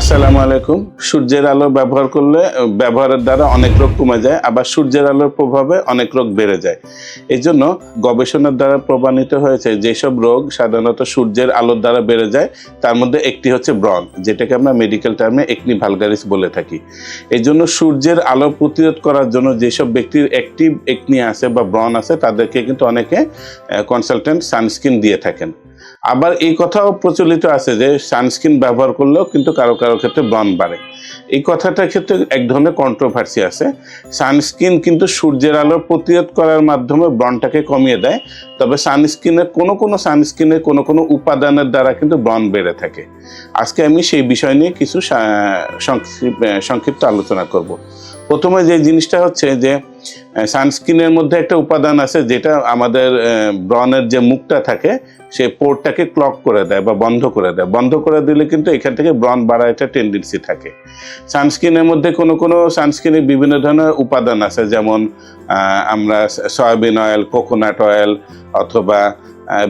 আসসালামু আলাইকুম। সূর্যের আলো ব্যবহার করলে ব্যবহারের দ্বারা অনেক রোগ কমে যায়, আবার সূর্যের আলোর প্রভাবে অনেক রোগ বেড়ে যায়। এই জন্য গবেষণার দ্বারা প্রমাণিত হয়েছে, যেসব রোগ সাধারণত সূর্যের আলোর দ্বারা বেড়ে যায়, তার মধ্যে একটি হচ্ছে ব্রণ, যেটাকে আমরা মেডিকেল টার্মে একনি ভালগারিস বলে থাকি। এই জন্য সূর্যের আলো প্রতিরোধ করার জন্য যেসব ব্যক্তির অ্যাক্টিভ একনি আছে বা ব্রণ আছে, তাদেরকে কিন্তু অনেকে কনসালটেন্ট সানস্ক্রিন দিয়ে থাকেন। আবার এই কথাও প্রচলিত আছে যে সানস্ক্রিন ব্যবহার করলেও কিন্তু কারও কারও ক্ষেত্রে ব্রণ বাড়ে। এই কথাটার ক্ষেত্রে এক ধরনের কন্ট্রোভার্সি আছে। সানস্ক্রিন কিন্তু সূর্যের আলো প্রতিরোধ করার মাধ্যমে ব্রণটাকে কমিয়ে দেয়, তবে সানস্ক্রিনের কোনো কোনো সানস্ক্রিনের কোনো কোনো উপাদানের দ্বারা কিন্তু ব্রণ বেড়ে থাকে। আজকে আমি সেই বিষয় নিয়ে কিছু সংক্ষিপ্ত আলোচনা করব। প্রথমে যে জিনিসটা হচ্ছে যে সানস্ক্রিনের মধ্যে একটা উপাদান আছে যেটা আমাদের ব্রনের যে মুখটা থাকে, সে পোর্টটাকে ক্লক করে দেয় বা বন্ধ করে দেয়। বন্ধ করে দিলে কিন্তু এখান থেকে ব্রন বাড়ার একটা টেন্ডেন্সি থাকে। সানস্ক্রিনের মধ্যে কোনো কোনো সানস্ক্রিনে বিভিন্ন ধরনের উপাদান আছে, যেমন আমরা সয়াবিন অয়েল কোকোনাট অয়েল অথবা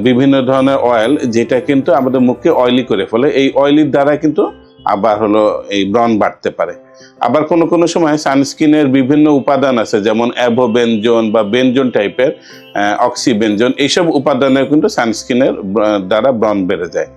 বিভিন্ন ধরনের অয়েল যেটা কিন্তু আমাদের মুখকে অয়েলি করে ফেলে। এই অয়েলির দ্বারা কিন্তু আবার হলো এই ব্রণ বাড়তে পারে। আবার কোনো কোনো সময় সানস্ক্রিনের বিভিন্ন উপাদান আছে, যেমন অ্যাভোবেনজোন বা বেনজোন টাইপের অক্সিবেনজোন, এইসব উপাদানের কিন্তু সানস্ক্রিনের দ্বারা ব্রণ বেড়ে যায়।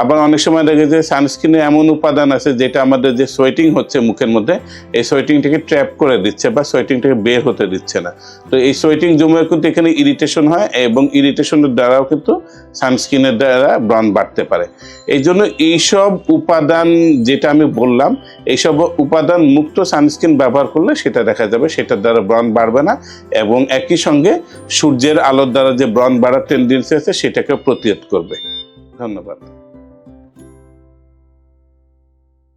আবার অনেক সময় দেখে যে সানস্ক্রিনে এমন উপাদান আছে যেটা আমাদের যে সোয়েটিং হচ্ছে মুখের মধ্যে, এই সোয়েটিংটাকে ট্র্যাপ করে দিচ্ছে বা সোয়েটিংটাকে বের হতে দিচ্ছে না। তো এই সোয়েটিং জমে কিন্তু এখানে ইরিটেশন হয় এবং ইরিটেশনের দ্বারাও কিন্তু সানস্ক্রিনের দ্বারা ব্রণ বাড়তে পারে। এই জন্য এইসব উপাদান যেটা আমি বললাম, এইসব উপাদান মুক্ত সানস্ক্রিন ব্যবহার করলে সেটা দেখা যাবে সেটার দ্বারা ব্রণ বাড়বে না এবং একই সঙ্গে সূর্যের আলোর দ্বারা যে ব্রণ বাড়ার টেন্ডেন্সি আছে সেটাকে প্রতিরোধ করবে। ধন্যবাদ।